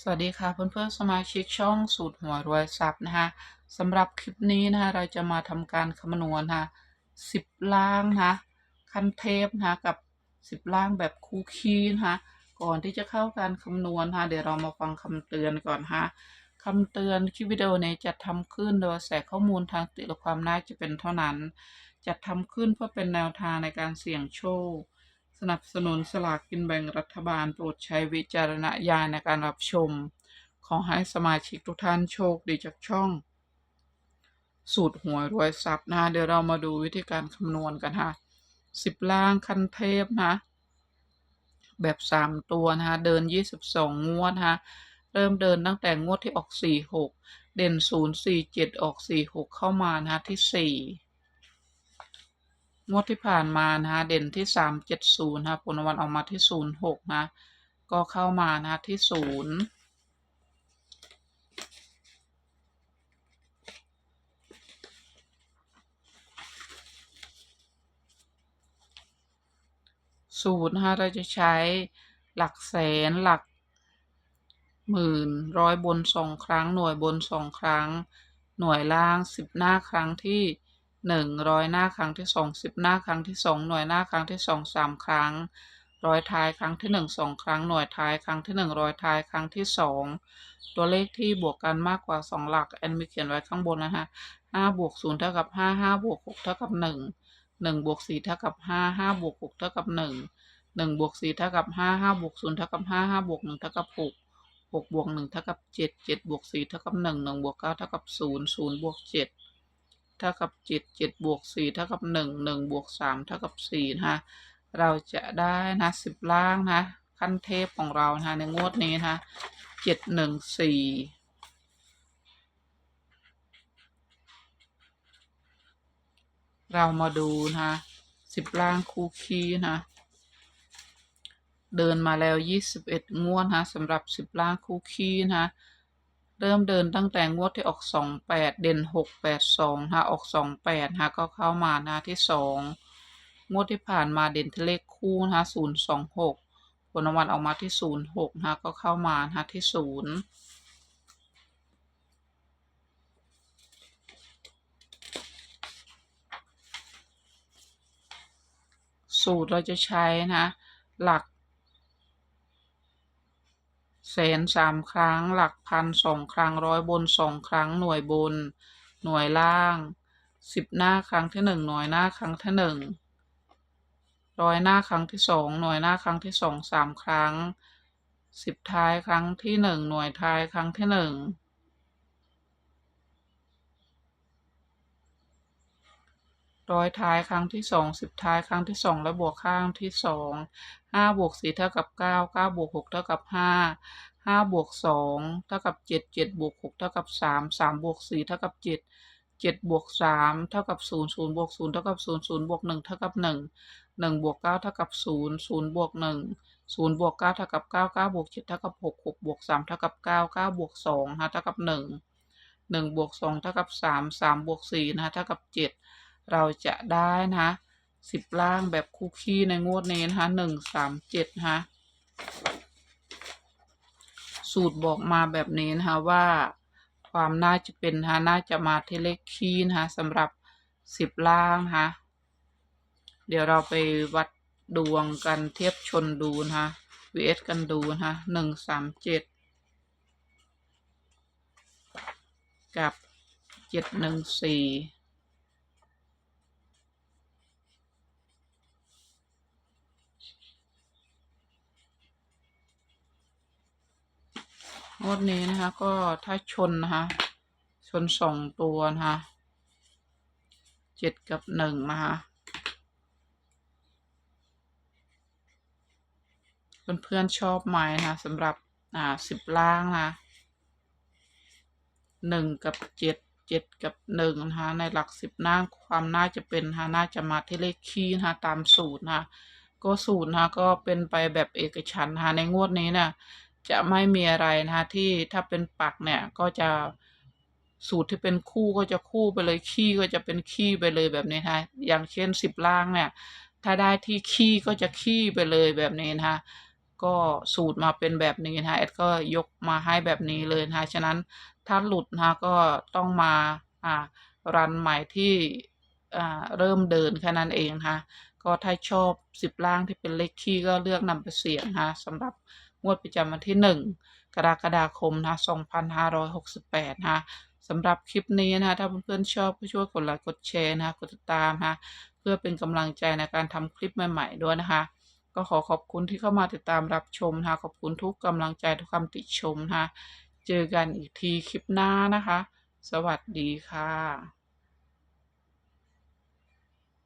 สวัสดีค่ะเพื่อนๆสมาชิกช่องสูตรหัวรวยทรัพย์นะคะสำหรับคลิปนี้นะคะเราจะมาทำการคำนวณนะคะสิบล่างนะคันเทพนะคะกับสิบล่างแบบคู่คีนะคะก่อนที่จะเข้าการคำนวณนะคะเดี๋ยวเรามาฟังคำเตือนก่อนนะคะคำเตือนคลิปวิดีโอนี้จะทำขึ้นโดยแสข้อมูลทางติและความน่าจะเป็นเท่านั้นจะทำขึ้นเพื่อเป็นแนวทางในการเสี่ยงโชค สนับสนุนสลากกินแบ่งรัฐบาลโปรดใช้วิจารณญาณในการรับชม ขอให้สมาชิกทุกท่านโชคดีจากช่อง สูตรหวยรวยทรัพย์นะเดี๋ยวเรามาดูวิธีการคำนวณกันค่ะสิบล่างคันเทพนะ แบบสามตัวนะคะเดินยี่สิบสองงวดนะคะเริ่มเดินตั้งแต่งวดที่ออกสี่หกเด่นศูนย์สี่เจ็ดออกสี่หกเข้ามานะคะที่สี่ งวดที่ผ่านมานะคะเด่นที่สามเจ็ดศูนย์นะผลรางวัลออกมาที่ศูนย์หกนะ ก็เข้ามานะคะที่ศูนย์ศูนย์นะคะเราจะใช้หลักแสนหลักหมื่นร้อยบนสองครั้ง หน่วยบนสองครั้ง หน่วยล่างสิบหน้าครั้งที่ หนึ่งร้อยหน้าครั้งที่สองสิบหน้าครั้งที่สองหน่วยหน้าครั้งที่สองสามครั้ง ร้อยท้ายครั้งที่หนึ่งสองครั้งหน่วยท้ายครั้งที่หนึ่งร้อยท้ายครั้งที่สองตัวเลขที่บวกกันมากกว่าสองหลักแอนมีเขียนไว้ข้างบนนะฮะห้าบวกศูนย์เท่ากับห้าห้าบวกหกเท่ากับหนึ่งหนึ่งบวกสี่เท่ากับห้าห้าบวกหกเท่ากับหนึ่งหนึ่งบวกสี่เท่ากับห้าห้าบวกศูนย์เท่ากับห้าห้าบวกหนึ่งเท่ากับหกหกบวกหนึ่งเท่ากับเจ็ดเจ็ดบวกสี่เท่ากับหนึ่งหนึ่งบวกเก้าเท่ากับศูนย์ศูนย์บวกเจ็ด เท่ากับเจ็ดเจ็ดบวกสี่เท่ากับหนึ่งหนึ่งบวกสามเท่ากับสี่นะฮะเราจะได้นะสิบล่างนะขั้นเทพของเรานะในงวดนี้นะเจ็ดหนึ่งสี่เรามาดูนะสิบล่างคูคีนะเดินมาแล้วยี่สิบเอ็ดงวดนะสำหรับสิบล่างคูคีนะ เริ่มเดินตั้งแต่งวดที่ออกสองแปดเด่นหกแปดสองฮะออกสองแปดฮะก็เข้ามานะที่สองงวดที่ผ่านมาเด่นที่เลขคู่นะคะศูนย์สองหกผลรางวัลออกมาที่ศูนย์หกนะคะก็เข้ามานะคะที่ศูนย์สูตรเราจะใช้นะ หลัก แสนสามครั้ง หลักพันสองครั้งร้อยบนสองครั้งหน่วยบน หน่วยล่างสิบหน้าครั้งที่หนึ่งหน่วยหน้าครั้งที่หนึ่งร้อยหน้าครั้งที่สองหน่วยหน้าครั้งที่สองสามครั้งสิบท้ายครั้งที่หนึ่งหน่วยท้ายครั้งที่หนึ่ง ร้อยท้ายครั้งที่สองสิบท้ายครั้งที่สองและบวกข้างที่สองห้าบวกสี่เท่ากับเก้าเก้าบวกหกเท่ากับห้าห้าบวกสองเท่ากับเจ็ดเจ็ดบวกหกเท่ากับสามสามบวกสี่เท่ากับเจ็ดเจ็ดบวกสามเท่ากับศูนย์ศูนย์บวกศูนย์เท่ากับศูนย์ศูนย์บวกหนึ่งเท่ากับหนึ่งหนึ่งบวกเก้าเท่ากับศูนย์ศูนย์บวกหนึ่งศูนย์บวกเก้าเท่ากับเก้าเก้าบวกเจ็ดเท่ากับหกหกบวกสามเท่ากับเก้าเก้าบวกสองฮะเท่ากับหนึ่งหนึ่งบวกสองเท่ากับสามสามบวกสี่นะฮะเท่ากับเจ็ด เราจะได้นะสิบล่างแบบคุกคี้ในงวดนี้นะคะหนึ่งสามเจ็ดฮะสูตรบอกมาแบบนี้นะคะว่าความน่าจะเป็นนะน่าจะมาที่เลขคีนะคะสำหรับสิบล่างนะคะเดี๋ยวเราไปวัดดวงกันเทียบชนดูนะคะ vs กันดูนะคะหนึ่งสามเจ็ดกับเจ็ดหนึ่งสี่ งวดนี้นะคะ ก็ถ้าชนนะคะ ชนสองตัวนะคะเจ็ดกับหนึ่งนะคะเพื่อนๆชอบไหมนะคะสำหรับอ่าสิบล่างนะหนึ่งกับเจ็ดเจ็ดกับหนึ่งนะคะในหลักสิบหน้าความน่าจะเป็นนะน่าจะมาที่เลขคี่นะคะตามสูตรนะคะก็สูตรนะคะก็เป็นไปแบบเอกฉันท์นะคะในงวดนี้เนี่ย จะไม่มีอะไรนะคะที่ถ้าเป็นปักเนี่ยก็จะสูตรที่เป็นคู่ก็จะคู่ไปเลยขี้ก็จะเป็นขี้ไปเลยแบบนี้นะคะอย่างเช่นสิบล่างเนี่ยถ้าได้ที่ขี้ก็จะขี้ไปเลยแบบนี้นะคะก็สูตรมาเป็นแบบนี้นะคะแอดก็ยกมาให้แบบนี้เลยนะคะฉะนั้นถ้าหลุดนะคะก็ต้องมาอ่ารันใหม่ที่อ่าเริ่มเดินแค่นั้นเองนะคะก็ถ้าชอบสิบล่างที่เป็นเลขคี่ก็เลือกนำไปเสี่ยงนะคะสำหรับ งวดประจำวันที่หนึ่งกรกฎาคมนะ2568นะสำหรับคลิปนี้นะถ้าเพื่อนๆชอบก็ช่วยกดไลค์กดแชร์นะกดติดตามนะเพื่อเป็นกำลังใจในการทำคลิปใหม่ๆด้วยนะคะ ก็ขอขอบคุณที่เข้ามาติดตามรับชมนะขอบคุณทุกกำลังใจทุกคำติชมนะเจอกันอีกทีคลิปหน้านะคะ สวัสดีค่ะ